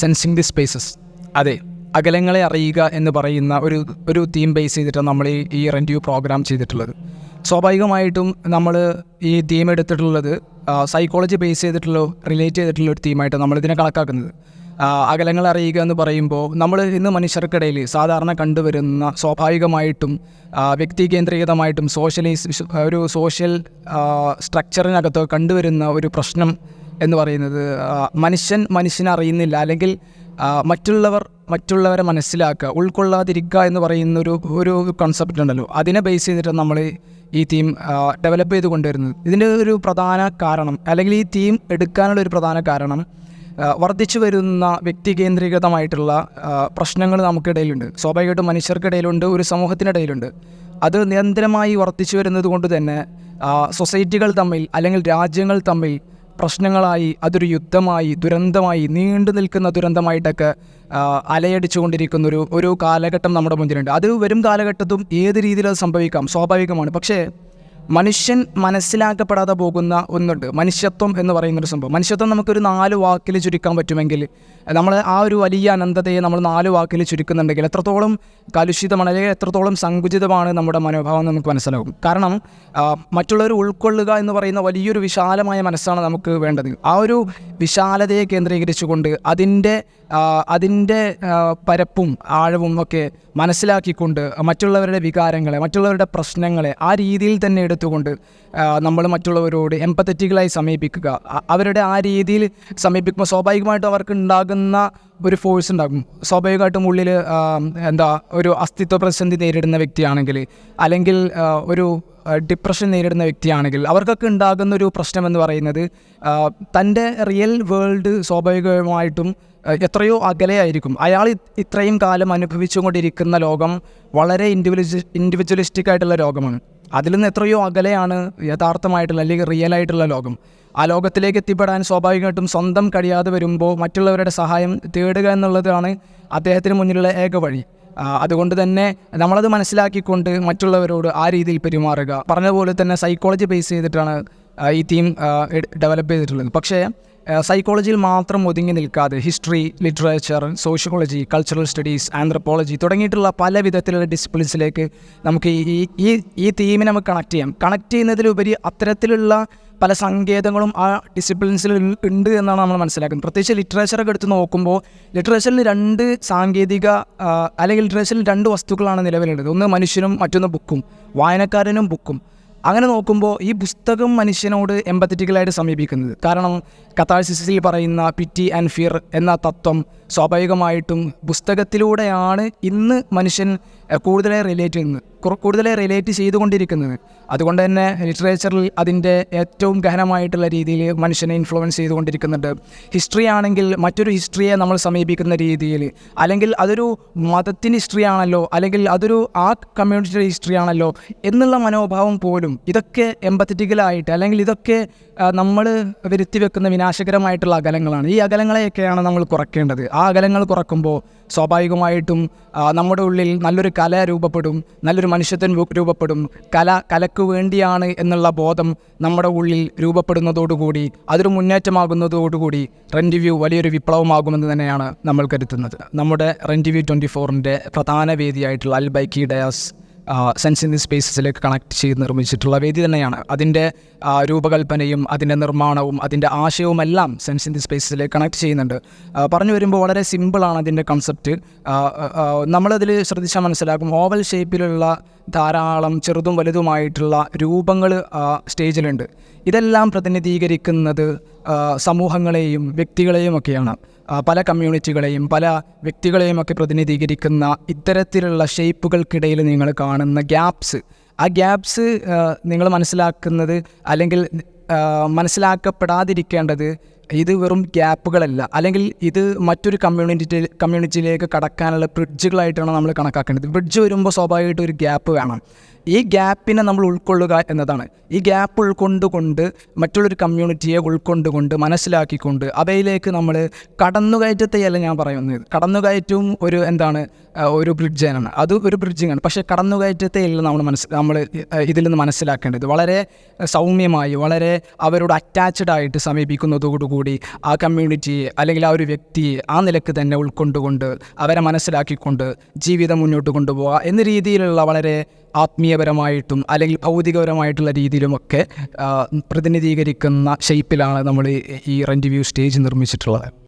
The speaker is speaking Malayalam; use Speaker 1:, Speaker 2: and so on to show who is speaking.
Speaker 1: സെൻസിങ് ദി സ്പേസസ് അതെ അകലങ്ങളെ അറിയുക എന്ന് പറയുന്ന ഒരു ഒരു തീം ബേസ് ചെയ്തിട്ടാണ് നമ്മൾ ഈ ഈ റെന്റ്യൂ പ്രോഗ്രാം ചെയ്തിട്ടുള്ളത്. സ്വാഭാവികമായിട്ടും നമ്മൾ ഈ തീം എടുത്തിട്ടുള്ളത് സൈക്കോളജി ബേസ് ചെയ്തിട്ടുള്ള റിലേറ്റ് ചെയ്തിട്ടുള്ള ഒരു തീമായിട്ട് നമ്മളിതിനെ കണക്കാക്കുന്നത്. അകലങ്ങൾ അറിയുക എന്ന് പറയുമ്പോൾ നമ്മൾ ഇന്ന് മനുഷ്യർക്കിടയിൽ സാധാരണ കണ്ടുവരുന്ന സ്വാഭാവികമായിട്ടും വ്യക്തി കേന്ദ്രീകൃതമായിട്ടും സോഷ്യലൈസ് ഒരു സോഷ്യൽ സ്ട്രക്ചറിനകത്ത് കണ്ടുവരുന്ന ഒരു പ്രശ്നം എന്ന് പറയുന്നത് മനുഷ്യൻ മനുഷ്യനെ അറിയുന്നില്ല. അല്ലെങ്കിൽ മറ്റുള്ളവർ മറ്റുള്ളവരെ മനസ്സിലാക്കുക. ഉൾക്കൊള്ളാതിരിക്കുക എന്ന് പറയുന്ന ഒരു കോൺസെപ്റ്റ് ഉണ്ടല്ലോ. അതിനെ ബേസ് ചെയ്തിട്ടാണ് നമ്മൾ ഈ തീം ഡെവലപ്പ് ചെയ്ത് കൊണ്ടുവരുന്നത്. ഇതിന്റെ ഒരു പ്രധാന കാരണം അല്ലെങ്കിൽ ഈ തീം എടുക്കാനുള്ള ഒരു പ്രധാന കാരണം വർദ്ധിച്ചു വരുന്ന വ്യക്തി കേന്ദ്രീകൃതമായിട്ടുള്ള പ്രശ്നങ്ങൾ നമുക്കിടയിലുണ്ട്. സ്വാഭാവികമായിട്ടും മനുഷ്യർക്കിടയിലുണ്ട് ഒരു സമൂഹത്തിനിടയിലുണ്ട്. അത് നിരന്തരമായി വർദ്ധിച്ചു വരുന്നത് കൊണ്ട് തന്നെ സൊസൈറ്റികൾ തമ്മിൽ അല്ലെങ്കിൽ രാജ്യങ്ങൾ തമ്മിൽ പ്രശ്നങ്ങളായി അതൊരു യുദ്ധമായി ദുരന്തമായി നീണ്ടു നിൽക്കുന്ന ദുരന്തമായിട്ടൊക്കെ അലയടിച്ചുകൊണ്ടിരിക്കുന്ന ഒരു ഒരു കാലഘട്ടം നമ്മുടെ മുന്നിലുണ്ട്. അത് വരും കാലഘട്ടത്തും ഏത് രീതിയിൽ അത് സംഭവിക്കാം? സ്വാഭാവികമാണ്. പക്ഷേ മനുഷ്യൻ മനസ്സിലാക്കപ്പെടാതെ പോകുന്ന ഒന്നുണ്ട്. മനുഷ്യത്വം എന്ന് പറയുന്നൊരു സംഭവം. മനുഷ്യത്വം നമുക്കൊരു നാല് വാക്കിൽ ചുരുക്കാൻ പറ്റുമെങ്കിൽ നമ്മൾ ആ ഒരു വലിയ അനന്തതയെ നമ്മൾ നാല് വാക്കിൽ ചുരുക്കുന്നുണ്ടെങ്കിൽ എത്രത്തോളം കലുഷിതമാണ് അല്ലെങ്കിൽ എത്രത്തോളം സങ്കുചിതമാണ് നമ്മുടെ മനോഭാവം നമുക്ക് മനസ്സിലാകും. കാരണം മറ്റുള്ളവർ ഉൾക്കൊള്ളുക എന്ന് പറയുന്ന വലിയൊരു വിശാലമായ മനസ്സാണ് നമുക്ക് വേണ്ടത്. ആ ഒരു വിശാലതയെ കേന്ദ്രീകരിച്ചുകൊണ്ട് അതിന്റെ അതിന്റെ പരപ്പും ആഴവും ഒക്കെ മനസ്സിലാക്കിക്കൊണ്ട് മറ്റുള്ളവരുടെ വികാരങ്ങളെ മറ്റുള്ളവരുടെ പ്രശ്നങ്ങളെ ആ രീതിയിൽ തന്നെ എടുത്തുകൊണ്ട് നമ്മൾ മറ്റുള്ളവരോട് എമ്പത്തറ്റിക്കലായി സമീപിക്കുക. അവരുടെ ആ രീതിയിൽ സമീപിക്കുമ്പോൾ സ്വാഭാവികമായിട്ടും അവർക്ക് ഉണ്ടാകുന്ന ഒരു ഫോഴ്സ് ഉണ്ടാകും. സ്വാഭാവികമായിട്ടും ഉള്ളിൽ എന്താ ഒരു അസ്തിത്വ പ്രതിസന്ധി നേരിടുന്ന വ്യക്തിയാണെങ്കിൽ അല്ലെങ്കിൽ ഒരു ഡിപ്രഷൻ നേരിടുന്ന വ്യക്തിയാണെങ്കിൽ അവർക്കൊക്കെ ഉണ്ടാകുന്ന ഒരു പ്രശ്നം എന്ന് പറയുന്നത് തന്റെ റിയൽ വേൾഡ് സ്വാഭാവികമായിട്ടും എത്രയോ അകലെയായിരിക്കും. അയാൾ ഇത്രയും കാലം അനുഭവിച്ചുകൊണ്ടിരിക്കുന്ന ലോകം വളരെ ഇൻഡിവിജ്വ ഇൻഡിവിജ്വലിസ്റ്റിക് ആയിട്ടുള്ള ലോകമാണ്. അതിൽ നിന്ന് എത്രയോ അകലെയാണ് യഥാർത്ഥമായിട്ടുള്ള അല്ലെങ്കിൽ റിയൽ ആയിട്ടുള്ള ലോകം. ആ ലോകത്തിലേക്ക് എത്തിപ്പെടാൻ സ്വാഭാവികമായിട്ടും സ്വന്തം കഴിയാതെ വരുമ്പോൾ മറ്റുള്ളവരുടെ സഹായം തേടുക എന്നുള്ളതാണ് അദ്ദേഹത്തിന് മുന്നിലുള്ള ഏക വഴി. അതുകൊണ്ട് തന്നെ നമ്മളത് മനസ്സിലാക്കിക്കൊണ്ട് മറ്റുള്ളവരോട് ആ രീതിയിൽ പെരുമാറുക. പറഞ്ഞ പോലെ തന്നെ സൈക്കോളജി ബേസ് ചെയ്തിട്ടാണ് ഈ തീം ഡെവലപ്പ് ചെയ്തിട്ടുള്ളത്. പക്ഷേ സൈക്കോളജിയിൽ മാത്രം ഒതുങ്ങി നിൽക്കാതെ history literature sociology cultural studies anthropology തുടങ്ങിയിട്ടുള്ള പല വിധത്തിലുള്ള ഡിസിപ്ലിൻസിലേക്ക് നമുക്ക് ഈ ഈ- ഈ തീമിനെ നമുക്ക് കണക്ട് ചെയ്യാം. കണക്ട് ചെയ്യുന്നതിലുപരി അത്തരത്തിലുള്ള പല സങ്കേതങ്ങളും ആ ഡിസിപ്ലിൻസിൽ ഉണ്ട് എന്നാണ് നമ്മൾ മനസ്സിലാക്കുന്നത്. പ്രത്യേകിച്ച് ലിറ്ററേച്ചറൊക്കെ എടുത്ത് നോക്കുമ്പോൾ ലിറ്ററേച്ചറിൽ രണ്ട് സാങ്കേതിക അല്ലെങ്കിൽ ലിറ്ററേച്ചറിൽ രണ്ട് വസ്തുക്കളാണ് നിലവിലുള്ളത്. ഒന്ന് മനുഷ്യനും മറ്റൊന്ന് ബുക്കും. വായനക്കാരനും ബുക്കും. അങ്ങനെ നോക്കുമ്പോൾ ഈ പുസ്തകം മനുഷ്യനോട് എമ്പത്തറ്റിക്കലായിട്ട് സമീപിക്കുന്നത്. കാരണം കഥാസിസിൽ പറയുന്ന പിറ്റി ആൻഡ് ഫിയർ എന്ന തത്വം സ്വാഭാവികമായിട്ടും പുസ്തകത്തിലൂടെയാണ് ഇന്ന് മനുഷ്യൻ കൂടുതലായി റിലേറ്റ് ചെയ്യുന്നത്. കൂടുതലായി റിലേറ്റ് ചെയ്തുകൊണ്ടിരിക്കുന്നത്. അതുകൊണ്ട് തന്നെ ലിറ്ററേച്ചറിൽ അതിന്റെ ഏറ്റവും ഗഹനമായിട്ടുള്ള രീതിയിൽ മനുഷ്യനെ ഇൻഫ്ലുവൻസ് ചെയ്തുകൊണ്ടിരിക്കുന്നുണ്ട്. ഹിസ്റ്ററി ആണെങ്കിൽ മറ്റൊരു ഹിസ്റ്ററിയെ നമ്മൾ സമീപിക്കുന്ന രീതിയിൽ അല്ലെങ്കിൽ അതൊരു മതത്തിന്റെ ഹിസ്റ്ററി ആണല്ലോ അല്ലെങ്കിൽ അതൊരു ആ കമ്മ്യൂണിറ്റിയുടെ ഹിസ്റ്ററി ആണല്ലോ എന്നുള്ള മനോഭാവം പോലും ഇതൊക്കെ എമ്പത്തറ്റിക്കലായിട്ട് അല്ലെങ്കിൽ ഇതൊക്കെ നമ്മൾ വരുത്തി വെക്കുന്ന വിനാശകരമായിട്ടുള്ള അകലങ്ങളാണ്. ഈ അകലങ്ങളെയൊക്കെയാണ് നമ്മൾ കുറയ്ക്കേണ്ടത് ആ അകലങ്ങൾ കുറക്കുമ്പോൾ സ്വാഭാവികമായിട്ടും നമ്മുടെ ഉള്ളിൽ നല്ലൊരു കല രൂപപ്പെടും നല്ലൊരു മനുഷ്യത്വം രൂപപ്പെടും. കല കലക്ക് വേണ്ടിയാണ് എന്നുള്ള ബോധം നമ്മുടെ ഉള്ളിൽ രൂപപ്പെടുന്നതോടുകൂടി അതൊരു മുന്നേറ്റമാകുന്നതോടുകൂടി റെന്റ് വ്യൂ വലിയൊരു വിപ്ലവമാകുമെന്ന് തന്നെയാണ് നമ്മൾ കരുതുന്നത്. നമ്മുടെ റെന്റ് വ്യൂ ട്വന്റി ഫോറിന്റെ പ്രധാന വേദിയായിട്ടുള്ള അൽ ബൈക്കി ഡയാസ് സെൻസ് ഇൻ ദി സ്പേസസിലേക്ക് കണക്ട് ചെയ്ത് നിർമ്മിച്ചിട്ടുള്ള വേദി തന്നെയാണ്. അതിന്റെ രൂപകൽപ്പനയും അതിന്റെ നിർമ്മാണവും അതിന്റെ ആശയവുമെല്ലാം സെൻസ് ഇൻ ദി സ്പേസസിലേക്ക് കണക്ട് ചെയ്യുന്നുണ്ട്. പറഞ്ഞു വരുമ്പോൾ വളരെ സിമ്പിളാണ് അതിന്റെ കൺസെപ്റ്റ് നമ്മളതിൽ ശ്രദ്ധിച്ചാൽ മനസ്സിലാക്കും ഓവൽ ഷേപ്പിലുള്ള ധാരാളം ചെറുതും വലുതുമായിട്ടുള്ള രൂപങ്ങൾ സ്റ്റേജിലുണ്ട്. ഇതെല്ലാം പ്രതിനിധീകരിക്കുന്നത് സമൂഹങ്ങളെയും വ്യക്തികളെയും ഒക്കെയാണ്. പല കമ്മ്യൂണിറ്റികളെയും പല വ്യക്തികളെയും ഒക്കെ പ്രതിനിധീകരിക്കുന്ന ഇത്തരത്തിലുള്ള ഷേപ്പുകൾക്കിടയിൽ നിങ്ങൾ കാണുന്ന ഗ്യാപ്സ്. ആ ഗ്യാപ്സ് നിങ്ങൾ മനസ്സിലാക്കുന്നത് അല്ലെങ്കിൽ മനസ്സിലാക്കപ്പെടാതിരിക്കേണ്ടത് ഇത് വെറും ഗ്യാപ്പുകളല്ല. അല്ലെങ്കിൽ ഇത് മറ്റൊരു കമ്മ്യൂണിറ്റി കമ്മ്യൂണിറ്റിയിലേക്ക് കടക്കാനുള്ള ബ്രിഡ്ജുകളായിട്ടാണ് നമ്മൾ കണക്കാക്കേണ്ടത്. ബ്രിഡ്ജ് വരുമ്പോൾ സ്വാഭാവികമായിട്ടും ഒരു ഗ്യാപ്പ് വേണം. ഈ ഗ്യാപ്പിനെ നമ്മൾ ഉൾക്കൊള്ളുക എന്നതാണ്. ഈ ഗ്യാപ്പ് ഉൾക്കൊണ്ടുകൊണ്ട് മറ്റുള്ളൊരു കമ്മ്യൂണിറ്റിയെ ഉൾക്കൊണ്ടുകൊണ്ട് മനസ്സിലാക്കിക്കൊണ്ട് അവയിലേക്ക് നമ്മൾ കടന്നുകയറ്റത്തെയല്ല ഞാൻ പറയുന്നത്. കടന്നുകയറ്റവും ഒരു എന്താണ് ഒരു ബ്രിഡ്ജാണ് അത് ഒരു ബ്രിഡ്ജിങ്ങാണ് പക്ഷേ കടന്നുകയറ്റത്തെയല്ല നമ്മൾ മനസ്സ് നമ്മൾ ഇതിൽ നിന്ന് മനസ്സിലാക്കേണ്ടത്. വളരെ സൗമ്യമായി വളരെ അവരോട് അറ്റാച്ചഡ് ആയിട്ട് സമീപിക്കുന്നതോടുകൂടി ആ കമ്മ്യൂണിറ്റിയെ അല്ലെങ്കിൽ ആ ഒരു വ്യക്തിയെ ആ നിലയ്ക്ക് തന്നെ ഉൾക്കൊണ്ടുകൊണ്ട് അവരെ മനസ്സിലാക്കിക്കൊണ്ട് ജീവിതം മുന്നോട്ട് കൊണ്ടുപോകുക എന്ന രീതിയിലുള്ള വളരെ ആത്മീയപരമായിട്ടും അല്ലെങ്കിൽ ഭൗതികപരമായിട്ടുള്ള രീതിയിലുമൊക്കെ പ്രതിനിധീകരിക്കുന്ന ഷേപ്പിലാണ് നമ്മൾ ഈ- റെന്റ് വ്യൂ സ്റ്റേജ് നിർമ്മിച്ചിട്ടുള്ളത്.